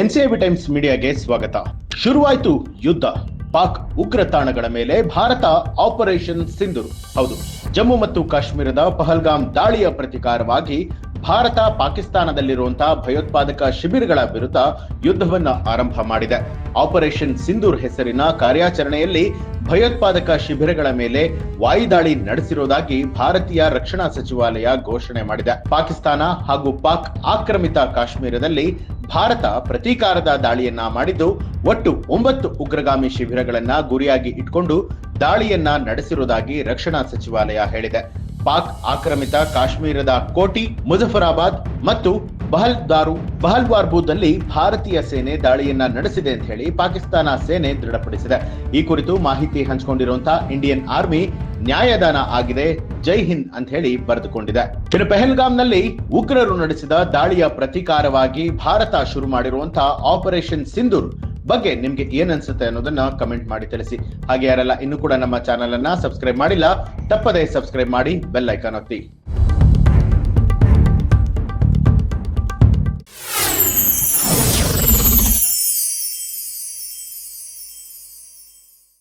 NCIB times ಮೀಡಿಯಾಗೆ ಸ್ವಾಗತ. ಶುರುವಾಯಿತು ಯುದ್ಧ. ಪಾಕ್ ಉಗ್ರ ತಾಣಗಳ ಮೇಲೆ ಭಾರತ ಆಪರೇಷನ್ ಸಿಂಧು ಹೌದು, ಜಮ್ಮು ಮತ್ತು ಕಾಶ್ಮೀರದ ಪಹಲ್ಗಾಮ್ ದಾಳಿಯ ಪ್ರತಿಕಾರವಾಗಿ ಭಾರತ ಪಾಕಿಸ್ತಾನದಲ್ಲಿರುವಂತಹ ಭಯೋತ್ಪಾದಕ ಶಿಬಿರಗಳ ವಿರುದ್ಧ ಯುದ್ಧವನ್ನು ಆರಂಭ ಮಾಡಿದೆ. ಆಪರೇಷನ್ ಸಿಂಧೂರ್ ಹೆಸರಿನ ಕಾರ್ಯಾಚರಣೆಯಲ್ಲಿ ಭಯೋತ್ಪಾದಕ ಶಿಬಿರಗಳ ಮೇಲೆ ವಾಯುದಾಳಿ ನಡೆಸಿರುವುದಾಗಿ ಭಾರತೀಯ ರಕ್ಷಣಾ ಸಚಿವಾಲಯ ಘೋಷಣೆ ಮಾಡಿದೆ. ಪಾಕಿಸ್ತಾನ ಹಾಗೂ ಪಾಕ್ ಆಕ್ರಮಿತ ಕಾಶ್ಮೀರದಲ್ಲಿ ಭಾರತ ಪ್ರತೀಕಾರದ ದಾಳಿಯನ್ನ ಮಾಡಿದ್ದು, ಒಟ್ಟು ಒಂಬತ್ತು ಉಗ್ರಗಾಮಿ ಶಿಬಿರಗಳನ್ನ ಗುರಿಯಾಗಿ ಇಟ್ಕೊಂಡು ದಾಳಿಯನ್ನ ನಡೆಸಿರುವುದಾಗಿ ರಕ್ಷಣಾ ಸಚಿವಾಲಯ ಹೇಳಿದೆ. ಪಾಕ್ ಆಕ್ರಮಿತ ಕಾಶ್ಮೀರದ ಕೋಟಿ, ಮುಜಫರಾಬಾದ್ ಮತ್ತು ಬಹಲ್ದಾರು ಬಹಲ್ವಾರ್ಬೂದಲ್ಲಿ ಭಾರತೀಯ ಸೇನೆ ದಾಳಿಯನ್ನ ನಡೆಸಿದೆ ಅಂತ ಹೇಳಿ ಪಾಕಿಸ್ತಾನ ಸೇನೆ ದೃಢಪಡಿಸಿದೆ. ಈ ಕುರಿತು ಮಾಹಿತಿ ಹಂಚಿಕೊಂಡಿರುವಂತಹ ಇಂಡಿಯನ್ ಆರ್ಮಿ ನ್ಯಾಯದಾನ ಆಗಿದೆ, ಜೈ ಹಿಂದ್ ಅಂತ ಹೇಳಿ ಬರೆದುಕೊಂಡಿದೆ. ಇನ್ನು ಪೆಹಲ್ಗಾಮ್ನಲ್ಲಿ ಉಗ್ರರು ನಡೆಸಿದ ದಾಳಿಯ ಪ್ರತೀಕಾರವಾಗಿ ಭಾರತ ಶುರು ಮಾಡಿರುವಂತಹ ಆಪರೇಷನ್ ಸಿಂಧೂರ್ ಬಗ್ಗೆ ನಿಮ್ಗೆ ಏನ್ ಅನ್ಸುತ್ತೆ ಅನ್ನೋದನ್ನ ಕಮೆಂಟ್ ಮಾಡಿ ತಿಳಿಸಿ. ಹಾಗೆ ಯಾರೆಲ್ಲ ಇನ್ನು ಕೂಡ ನಮ್ಮ ಚಾನೆಲ್ ಅನ್ನ ಸಬ್ಸ್ಕ್ರೈಬ್ ಮಾಡಿಲ್ಲ, ತಪ್ಪದೇ ಸಬ್ಸ್ಕ್ರೈಬ್ ಮಾಡಿ ಬೆಲ್ ಐಕಾನ್ ಒತ್ತಿ.